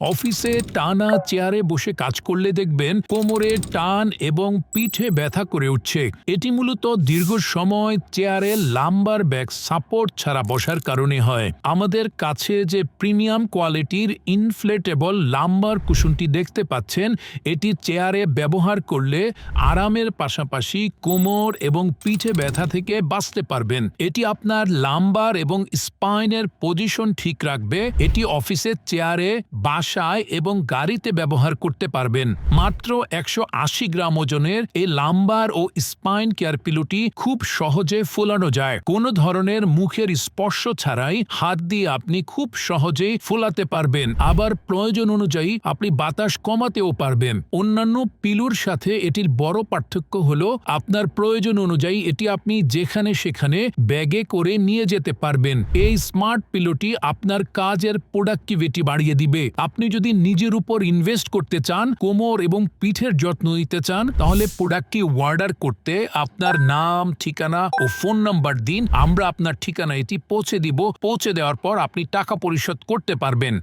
অফিসে টানা চেয়ারে বসে কাজ করলে দেখবেন কোমরে টান এবং পিঠে ব্যথা করে উঠছে। এটি মূলত দীর্ঘ সময় চেয়ারে লাম্বার ব্যাগ সাপোর্ট ছাড়া বসার কারণে হয়। আমাদের কাছে যে প্রিমিয়াম কোয়ালিটির ইনফ্লেটেবল লাম্বার কুশনটি দেখতে পাচ্ছেন, এটি চেয়ারে ব্যবহার করলে আরামের পাশাপাশি কোমর এবং পিঠে ব্যথা থেকে বাঁচতে পারবেন। এটি আপনার লাম্বার এবং স্পাইনের পজিশন ঠিক রাখবে। এটি অফিসের চেয়ারে বাসায় এবং গাড়িতে ব্যবহার করতে পারবেন। মাত্র একশো আশি গ্রাম ওজনের এই লাম্বার ও স্পাইন কেয়ার পিলুটি খুব সহজে ফোলানো যায়। কোনো ধরনের মুখের স্পর্শ ছাড়াই হাত দিয়ে আপনি খুব সহজেই ফোলাতে পারবেন। আবার প্রয়োজন অনুযায়ী আপনি বাতাস কমাতেও পারবেন। অন্যান্য পিলুর সাথে এটির বড় পার্থক্য হল আপনার প্রয়োজন অনুযায়ী এটি আপনি যেখানে সেখানে ব্যাগে করে নিয়ে যেতে পারবেন। এই স্মার্ট পিলোটি আপনার কাজের প্রোডাক্টিভিটি বাড়িয়ে দিবে। আপনি যদি নিজের উপর ইনভেস্ট করতে চান, কোমর এবং পিঠের যত্ন নিতে চান, তাহলে প্রোডাক্টটি অর্ডার করতে আপনার নাম, ঠিকানা ও ফোন নাম্বার দিন। আমরা আপনার ঠিকানা এটি পৌঁছে দিব। পৌঁছে দেওয়ার পর আপনি টাকা পরিশোধ করতে পারবেন।